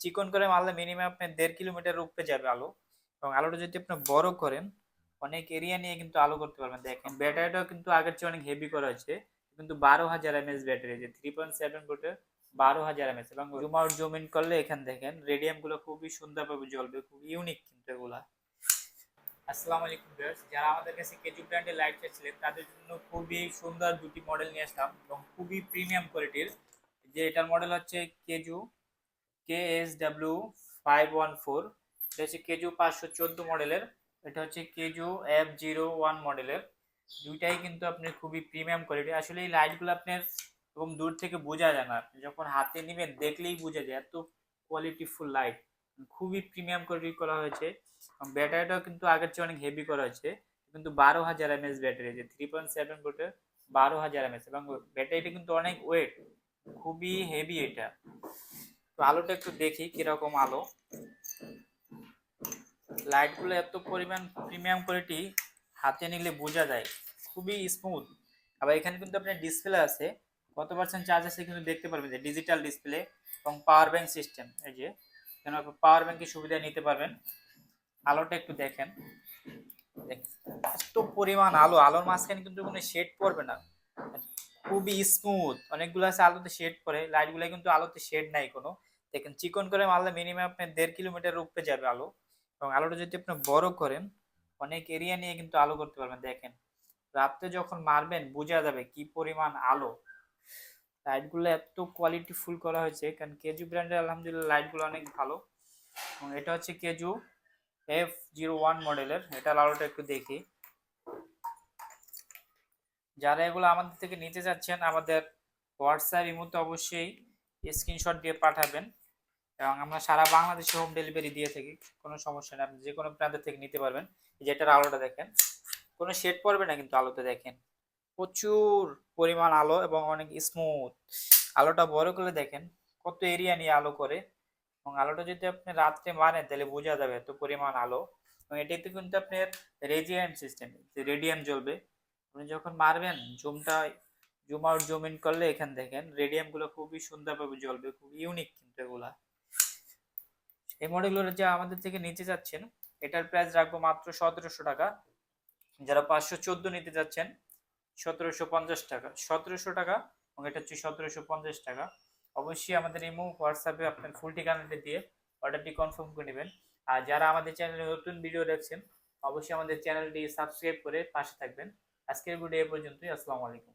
চিকন করে মারলে মিনিমাম আপনার দেড় কিলোমিটার উপরে যাবে আলো। এবং আলোটা যদি আপনি বড় করেন অনেক এরিয়া নিয়ে কিন্তু আলো করতে পারবেন। দেখেন ব্যাটারিটাও কিন্তু আগের চেয়ে অনেক হেভি করা হয়েছে। কিন্তু বারো হাজার এমএস ব্যাটারি যে থ্রি পয়েন্ট সেভেন ভোল্টের বারো হাজার এমএস এবং জুম আউট জুম ইন করলে এখানে দেখেন রেডিয়ামগুলো খুবই সুন্দরভাবে জ্বলবে খুব ইউনিক কিন্তু এগুলা। আসসালামু আলাইকুম ভিউয়ার্স যারা আমাদের কাছে কেজু ব্র্যান্ডের লাইট চাইছিলেন তাদের জন্য খুবই সুন্দর দুটি মডেল নিয়ে আসলাম এবং খুবই প্রিমিয়াম কোয়ালিটির যে এটার মডেল হচ্ছে কেজু K S five one four এটা হচ্ছে কেজু পাঁচশো চোদ্দ মডেলের, এটা হচ্ছে কেজু এফ জিরো ওয়ান মডেলের। দুইটাই কিন্তু আপনার খুবই প্রিমিয়াম কোয়ালিটি আসলে এই লাইটগুলো আপনার এরকম দূর থেকে বোঝা যায় না। আপনি যখন হাতে নেবেন, দেখলেই বোঝা যায় এত কোয়ালিটিফুল লাইট খুবই প্রিমিয়াম কোয়ালিটি করা হয়েছে। ব্যাটারিটাও কিন্তু আগের চেয়ে অনেক হেভি করা হয়েছে। কিন্তু বারো হাজার এমএস ব্যাটারি যে থ্রি পয়েন্ট সেভেন ভোল্টের বারো হাজার এমএস এবং ব্যাটারিটা কিন্তু অনেক ওয়েট খুবই হেভি এটা। তো আলোটা একটু দেখি কীরকম আলো। লাইটগুলো এত পরিমাণ প্রিমিয়াম কোয়ালিটি হাতে নিলে বোঝা যায়, খুবই স্মুথ আবার এখানে কিন্তু আপনার ডিসপ্লে আছে, কত পার্সেন্ট চার্জ আছে কিন্তু দেখতে পারবেন যে ডিজিটাল ডিসপ্লে এবং পাওয়ার ব্যাংক সিস্টেম এই যে, যেন পাওয়ার ব্যাংকের সুবিধা নিতে পারবেন। আলোটা একটু দেখেন। দেখ- এত পরিমাণ আলো, আলোর মাঝখানে কিন্তু কোনো শেড পড়বে না। খুবই স্মুথ অনেকগুলো আছে আলোতে শেড পড়ে লাইটগুলো কিন্তু আলোতে শেড নাই কোনো। দেখেন, চিকন করে মারলে মিনিমাম আপনি দেড় কিলোমিটার উপরে যাবে আলো এবং আলোটা যদি আপনি বড় করেন, অনেক এরিয়া নিয়ে কিন্তু আলো করতে পারবেন। দেখেন, রাত্রে যখন মারবেন, বোঝা যাবে কি পরিমাণ আলো। লাইটগুলো এত কোয়ালিটি ফুল করা হয়েছে, কারণ কেজু ব্র্যান্ডের আলহামদুলিল্লাহ লাইটগুলো অনেক ভালো। এবং এটা হচ্ছে কেজু এফ জিরো ওয়ান মডেলের এটা আলোটা একটু দেখি। যারা এগুলো আমাদের থেকে নিতে চাচ্ছেন, আমাদের হোয়াটসঅ্যাপ ইমোতে অবশ্যই স্ক্রিনশট দিয়ে পাঠাবেন। এবং আমরা সারা বাংলাদেশে হোম ডেলিভারি দিয়ে থাকি, কোনো সমস্যা নেই। আপনি যে কোনো প্রান্ত থেকে নিতে পারবেন। এই যে এটার আলোটা দেখেন, কোনো শেড পড়বে না কিন্তু আলোতে দেখেন। প্রচুর পরিমাণ আলো এবং অনেক স্মুথ আলোটা বড় করে দেখেন, কত এরিয়া নিয়ে আলো করে। এবং আলোটা যদি আপনি রাত্রে মারেন, তাহলে বোঝা যাবে এত পরিমাণ আলো। এবং এটাতে কিন্তু আপনার রেডিয়ান্ট সিস্টেম রেডিয়াম জ্বলবে। আপনি যখন মারবেন জুমটা জুম আউট জুম ইন করলে এখানে দেখেন রেডিয়ামগুলো খুবই সুন্দরভাবে জ্বলবে, খুব ইউনিক কিন্তু এগুলা। এই মডেলগুলো যে আমাদের থেকে নিতে যাচ্ছেন, এটার প্রাইস রাখব মাত্র সতেরোশো টাকা। যারা পাঁচশো চোদ্দ নিতে যাচ্ছেন, সতেরোশো পঞ্চাশ টাকা। সতেরোশো টাকা এবং এটা হচ্ছে সতেরোশো পঞ্চাশ টাকা। অবশ্যই আমাদের ইমো হোয়াটসঅ্যাপে আপনার ফুল ঠিকানাটা দিয়ে অর্ডারটি কনফার্ম করে নেবেন। আর যারা আমাদের চ্যানেলে নতুন ভিডিও দেখছেন, অবশ্যই আমাদের চ্যানেলটি সাবস্ক্রাইব করে পাশে থাকবেন। আজকের ভিডিও এ পর্যন্তই, আসসালামু আলাইকুম।